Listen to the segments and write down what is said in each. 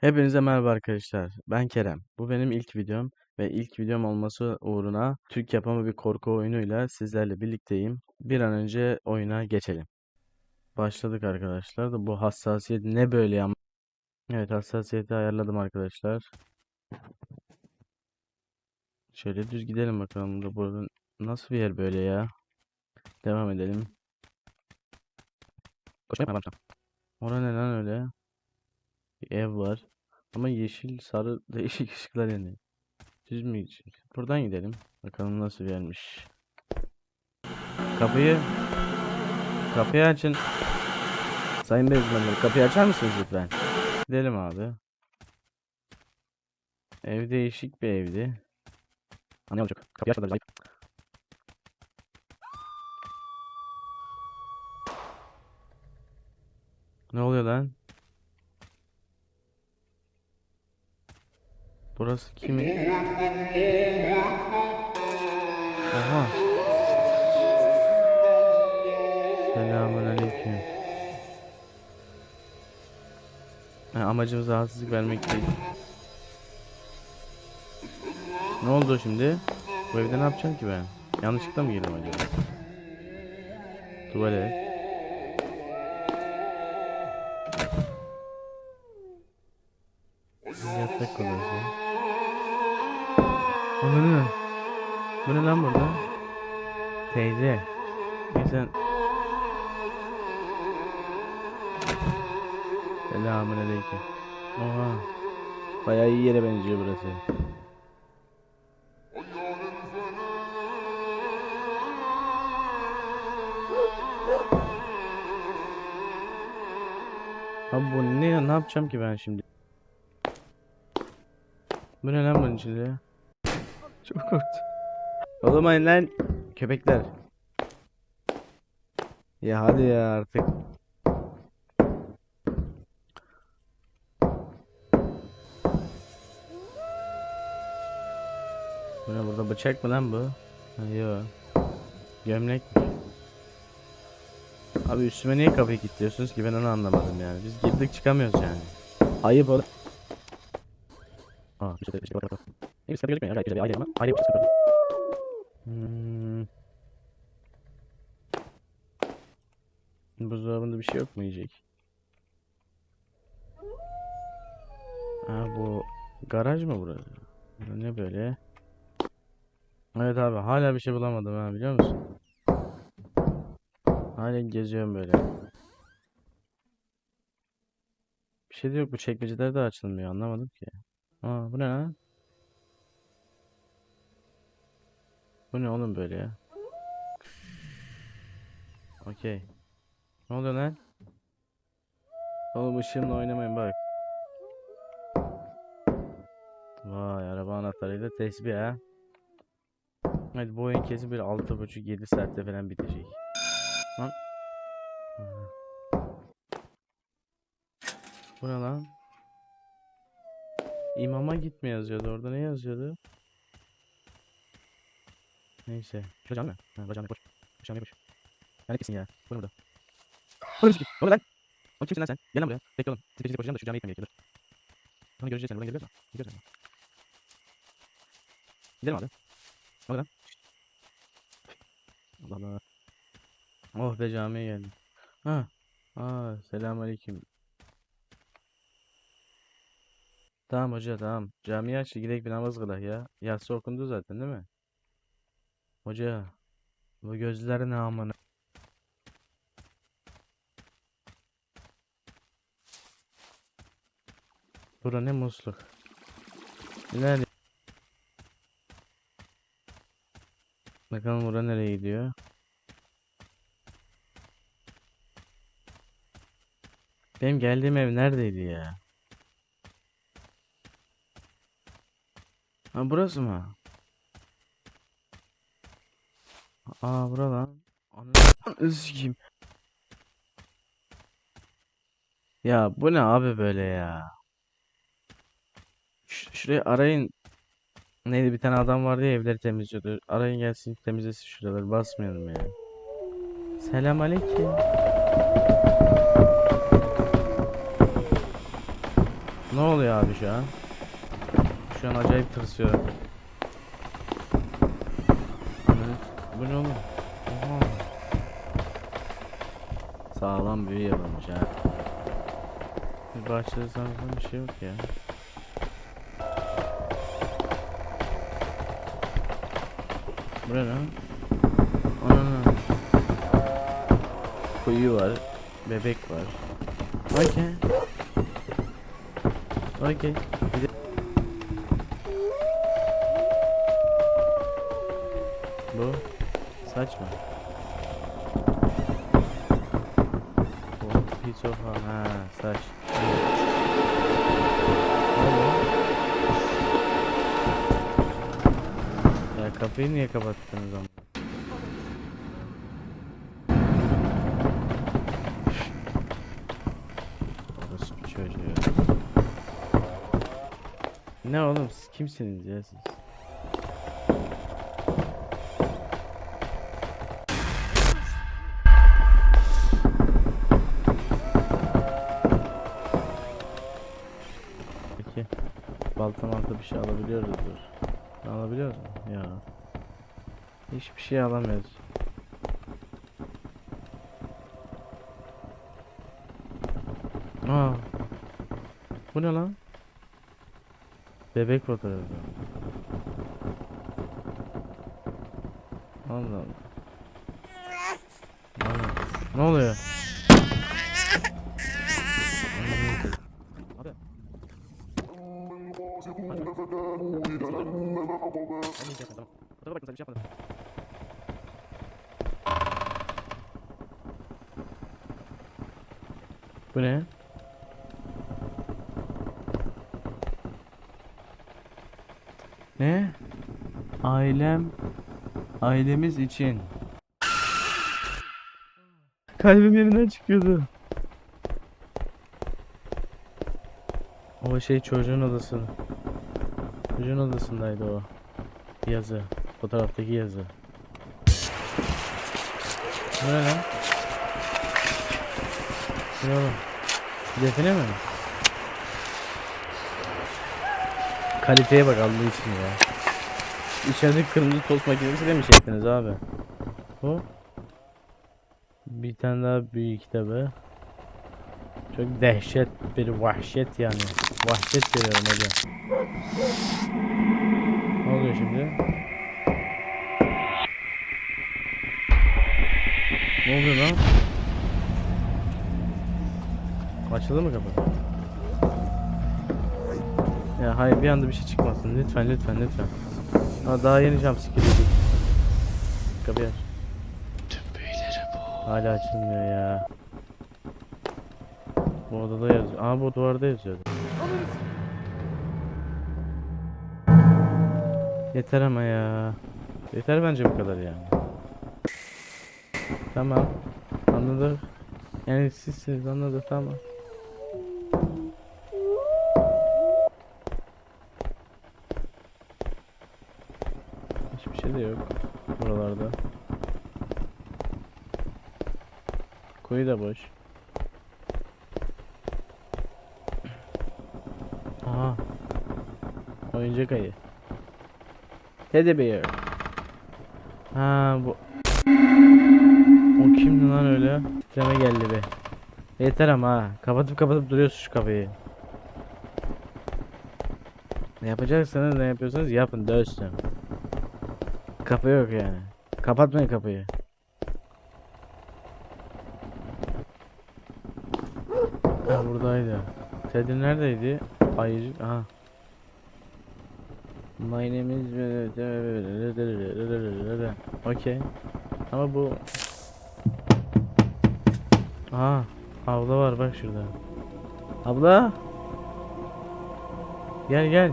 Hepinize merhaba arkadaşlar. Ben Kerem. Bu benim ilk videom ve ilk videom olması uğruna Türk yapımı bir korku oyunuyla sizlerle birlikteyim. Bir an önce oyuna geçelim. Başladık arkadaşlar da bu hassasiyet ne böyle ya? Evet hassasiyeti ayarladım arkadaşlar. Şöyle düz gidelim bakalım da burada nasıl bir yer böyle ya? Devam edelim. Orada ne lan öyle? Bir ev var. Ama yeşil, sarı değişik ışıklar yanıyor. Düz mü? Buradan gidelim. Bakalım nasıl bir yermiş. Kapıyı kapıyı açın. Sayın Bezmenler kapıyı açar mısınız lütfen? Gidelim abi. Ev değişik bir evdi. Ne olacak? Kapıyı açmadılar. ayıp. Ne oluyor lan? Burası kimin? Oha. Selamünaleyküm. Ha, amacımız rahatsızlık vermek değil. Ne oldu şimdi? Bu evde ne yapacağım ki ben? Yanlışlıkla mı girdim acaba? Tuvalet. Yatak odası. Lan? Bu ne lan burada? Teyze. Ya sen... Selamünaleyküm. Oha. Bayağı iyi yere benziyor burası. Abi bu ne? Ne yapacağım ki ben şimdi? Bu ne lan bunun içinde ya? Çok korktum. Olamayın lan köpekler. Ya hadi ya artık. Bu ne burada bıçak mı lan bu? Ha, yo. Gömlek. Abi üstüme niye kapıyı kilitliyorsunuz ki ben onu anlamadım yani. Biz girdik çıkamıyoruz yani. Ayıp ol. Aa bir şey bir şey bak bak. Neyse sıkıntı gözükmüyor gayet güzel bir aile ama aile yapısı sıkıntı. Hmm. Buzdolabında bir şey yok mu yiyecek? Ha bu garaj mı burası? Bu Ne böyle? Evet abi hala bir şey bulamadım ha biliyor musun? Hala geziyorum böyle. Bir şey de yok bu çekmeceler de açılmıyor anlamadım ki. Aa bu ne lan? Bu ne oğlum böyle ya? Okey. Ne oluyor lan? Oğlum ışığımla oynamayın bak. Vay araba anahtarıyla tesbih ha. Hadi bu oyun kesin bir 6.5-7 saatte falan bitecek. Lan. Bu ne lan? İmama gitme yazıyordu orada ne yazıyordu? Neyse. Cami mi? Ha, bacağım boş. Bacağım boş. Yani kesin ya. Bu ne burada? Bu ne biçim? Ne lan? Oğlum kimsin lan sen? Gel lan buraya. Bekle oğlum. Tipinizi koşacağım da şu camiye gitmem gerekiyor. Sonra göreceğiz seni. Buradan mu? Gidiyoruz mu? Gidelim abi. Ne lan? Allah Allah. Oh be camiye geldim. Ha. Aa, selamünaleyküm. Tamam hoca tamam. Camiye aç gidelim bir namaz kılalım ya. Yatsı okundu zaten değil mi? Hoca. Bu gözler ne amına? Bura ne musluk? Nerede? Bakalım bura nereye gidiyor? Benim geldiğim ev neredeydi ya? Ha burası mı? Aa bura lan. Ananı sikeyim. Ya bu ne abi böyle ya? Ş şurayı arayın. Neydi bir tane adam vardı ya evleri temizliyordu. Arayın gelsin temizlesin şuraları basmayalım ya. Selam aleyküm. Ne oluyor abi şu an? Şu an acayip tırsıyorum. Ananı- Bu ne oğlum? Oha. Sağlam büyü yapılmış ha. Bir bahçede sanırım bir şey yok ya. Bu ne? Ana. Kuyu var. Bebek var. Okey. Okey. Bir de- saç mı? Bu piece of ha saç. Ya kapıyı niye kapattınız ama? Orası çocuğu. Ne oğlum siz kimsiniz ya siz? Balta malta bir şey alabiliyoruzdur. Alabiliyoruz mu? Ya. Hiçbir şey alamıyoruz. Aa. Bu ne lan? Bebek fotoğrafı. Allah Allah. Ne oluyor? Bu ne? Ne? Ailem ailemiz için. Kalbim yerinden çıkıyordu. O şey çocuğun odası. Çocuğun odasındaydı o. Yazı. Fotoğraftaki yazı. Ne lan? Ne oğlum? Define mi? Kaliteye bak Allah için ya. İçeride kırmızı tost makinesi de mi çektiniz abi? Bu. Bir tane daha büyük kitabı. Çok dehşet bir vahşet yani. Vahşet görüyorum hocam. Ne oluyor şimdi? Ne oluyor lan? Açıldı mı kapı? Ya hayır bir anda bir şey çıkmasın. Lütfen lütfen lütfen. Ha daha yeni jumpscare yedik. Kapıyı aç. Tüm büyüleri bu. Hala açılmıyor ya. Bu odada yazıyor. Aa bu duvarda yazıyordu. Yeter ama ya. Yeter bence bu kadar yani. Tamam. Anladık. Yani sizsiniz anladık tamam. Hiçbir şey de yok buralarda. Kuyu da boş. Oyuncak ayı. Teddy bear. Ha bu. O kimdi lan öyle? Titreme geldi be. Yeter ama ha. Kapatıp kapatıp duruyorsun şu kapıyı. Ne yapacaksanız ne yapıyorsanız yapın dövsün. Kapı yok yani. Kapatmayın kapıyı. Ha buradaydı. Teddy neredeydi? Ayıcık. Aha. My name is... Okey. Ama bu... Aha. Abla var bak şurada. Abla. Gel gel.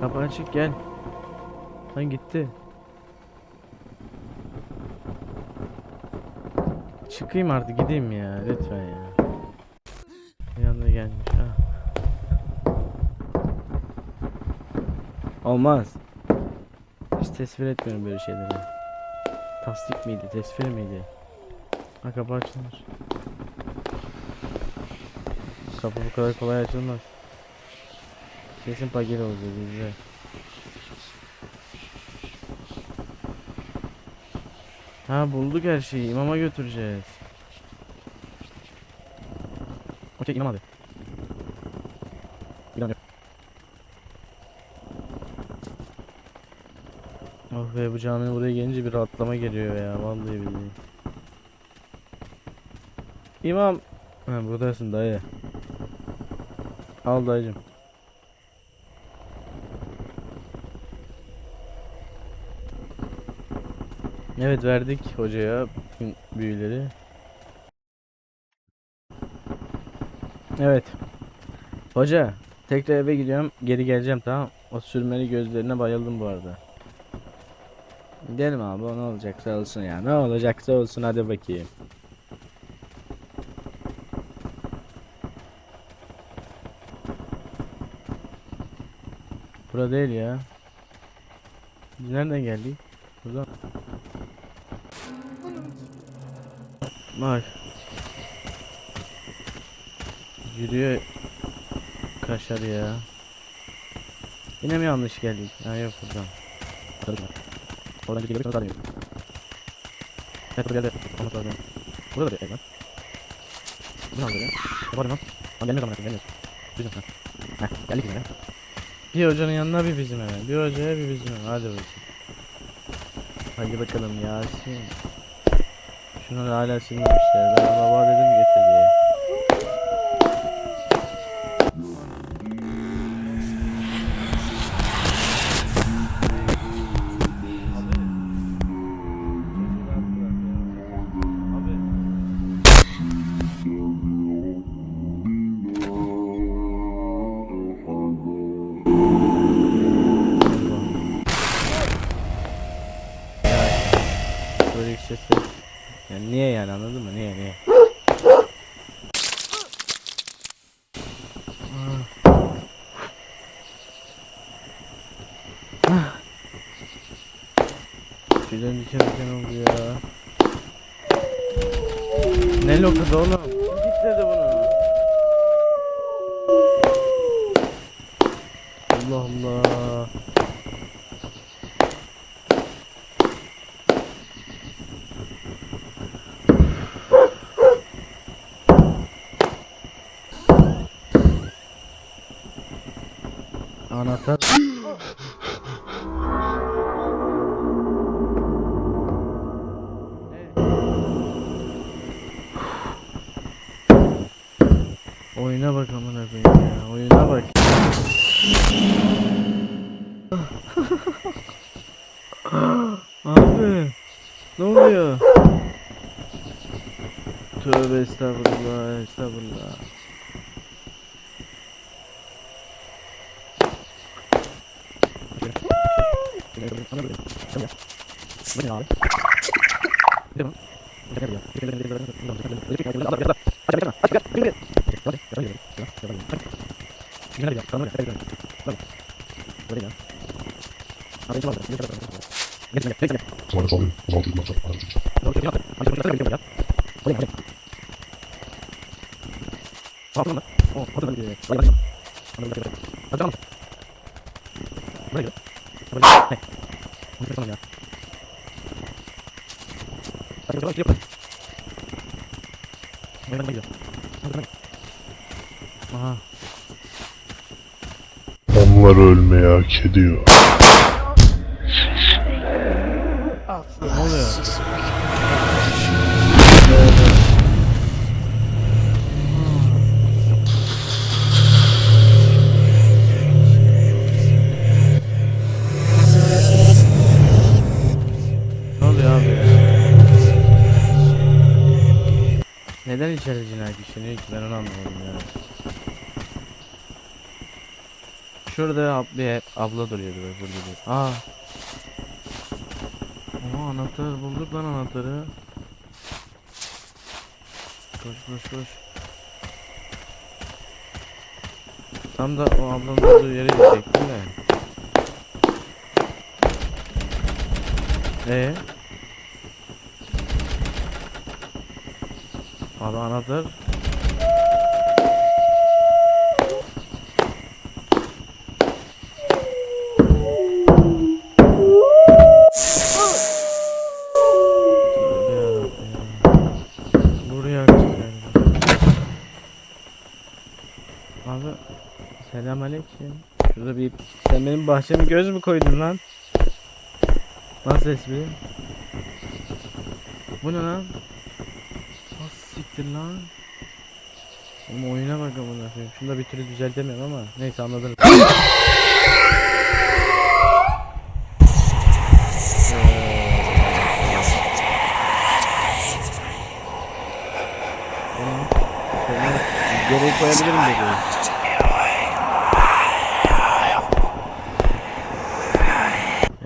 Kapı açık gel. Lan gitti. Çıkayım artık gideyim ya lütfen ya. Yanına gelmiş ha. Olmaz. Hiç tesvir etmiyorum böyle şeyleri. Tasdik miydi, tesvir miydi? Ha kapı açılmış. Kapı bu kadar kolay açılmaz. Kesin paket olacak güzel. Ha bulduk her şeyi. İmama götüreceğiz. Okey imam abi. Bir dakika. Oh be bu caminin buraya gelince bir rahatlama geliyor ya vallahi billahi. İmam. Ha buradasın dayı. Al dayıcım. Evet verdik hocaya büyüleri. Evet. Hoca tekrar eve gidiyorum geri geleceğim tamam. O sürmeli gözlerine bayıldım bu arada. Gidelim abi o ne olacaksa olsun ya. Ne olacaksa olsun hadi bakayım. Bura değil ya. Nereden geldik? Buradan. Bak. Yürüyor kaşar ya. Yine mi yanlış geldik? Ha yok buradan. Hadi Oradan geliyor sonra sarıyor. Evet burada geldi. Olması lazım. Burada da bir ev var. Bu ne oluyor ya? Yapalım lan. Lan gelmiyor zaman gelmiyor. Bizim ha. Heh geldik yine. Bir hocanın yanına bir bizim eve. Bir hocaya bir bizim eve. Hadi bakayım. Hadi bakalım Yasin. Şunu da hala silmemişler. Ben baba dedim getir diye. Yani anladın mı? Niye niye? Diken diken oldu ya. Ne lokası oğlum? Kim kilitledi bunu? Allah Allah. Anahtar. Oyuna bak amına koyayım ya. Oyuna bak. Abi. Ne oluyor? Tövbe estağfurullah, estağfurullah. Sonra Aha. Onlar ölmeyi hak ediyor. Ne oluyor? Ne oluyor abi ya? Neden içeri cinayet işleniyor ki ben onu anlamadım ya. Şurada bir abla duruyordu bak burada. Aa. Oha anahtar bulduk lan anahtarı. Koş koş koş. Tam da o ablanın olduğu yere gidecektim de. Ee? Abi anahtar. Selamünaleyküm. Şurada bir sen benim bahçeme göz mü koydun lan? Nasıl espri? Bu ne lan? Nasıl siktir lan? Oğlum oyuna bak amına koyayım. Şunu da bir türlü düzeltemiyorum ama neyse anladınız. Koyabilirim bebeği.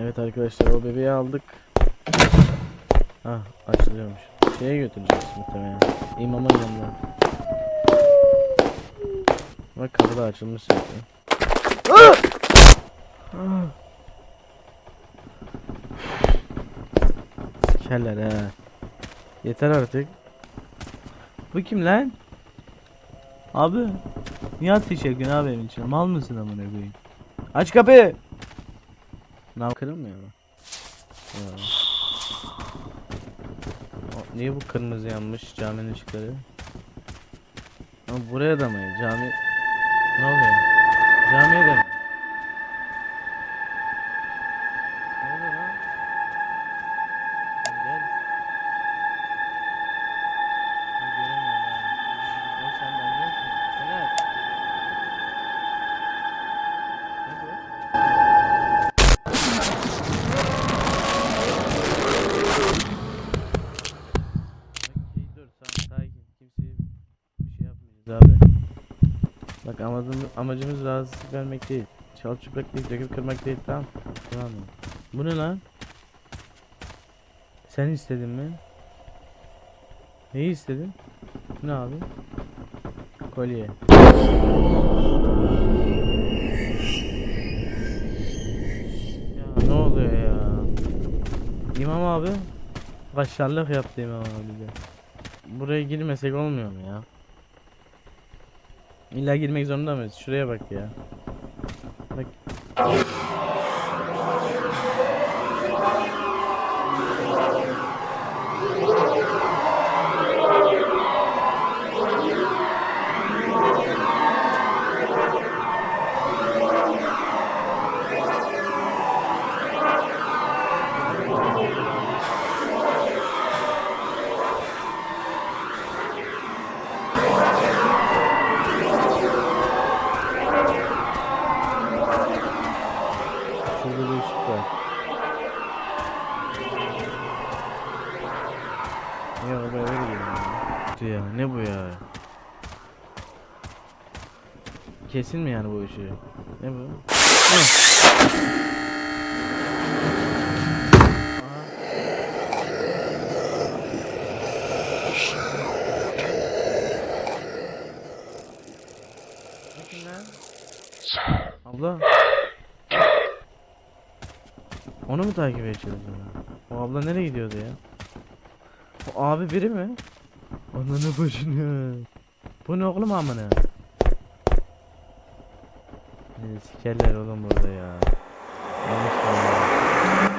Evet arkadaşlar o bebeği aldık. Ah açılıyormuş. Şeye götüreceğiz muhtemelen. İmamın yanına. Bak kapı da açılmış zaten. Sikerler he. Yeter artık. Bu kim lan? Abi niye ateş yakıyorsun abi evin içine? Mal mısın amına koyayım? Aç kapıyı. Ne kırılmıyor mu? Ya. Niye bu kırmızı yanmış caminin ışıkları? Ama buraya da mı? Cami... Ne oluyor? Camiye de mi? Amacımız, rahatsızlık vermek değil. Çalıp çıplak değil, döküp kırmak değil tamam. Tamam? Bu ne lan? Sen istedin mi? Neyi istedin? Ne abi? Kolye. Ya ne oluyor ya? İmam abi Başarılık yaptı İmam abi de. Buraya girmesek olmuyor mu ya? İlla girmek zorunda mıyız? Şuraya bak ya. Kesin mi yani bu ışığı? Ne bu? Abla. Onu mu takip edeceğiz ya? O abla nereye gidiyordu ya? O abi biri mi? Ananı başını. Bu ne oğlum amına? Ne sikerler oğlum burada ya. Yanlış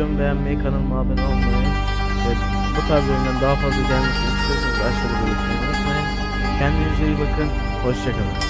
Videomu beğenmeyi, kanalıma abone olmayı ve bu tarz oyundan daha fazla gelmesini istiyorsanız aşağıda belirtmeyi unutmayın. Kendinize iyi bakın. Hoşçakalın.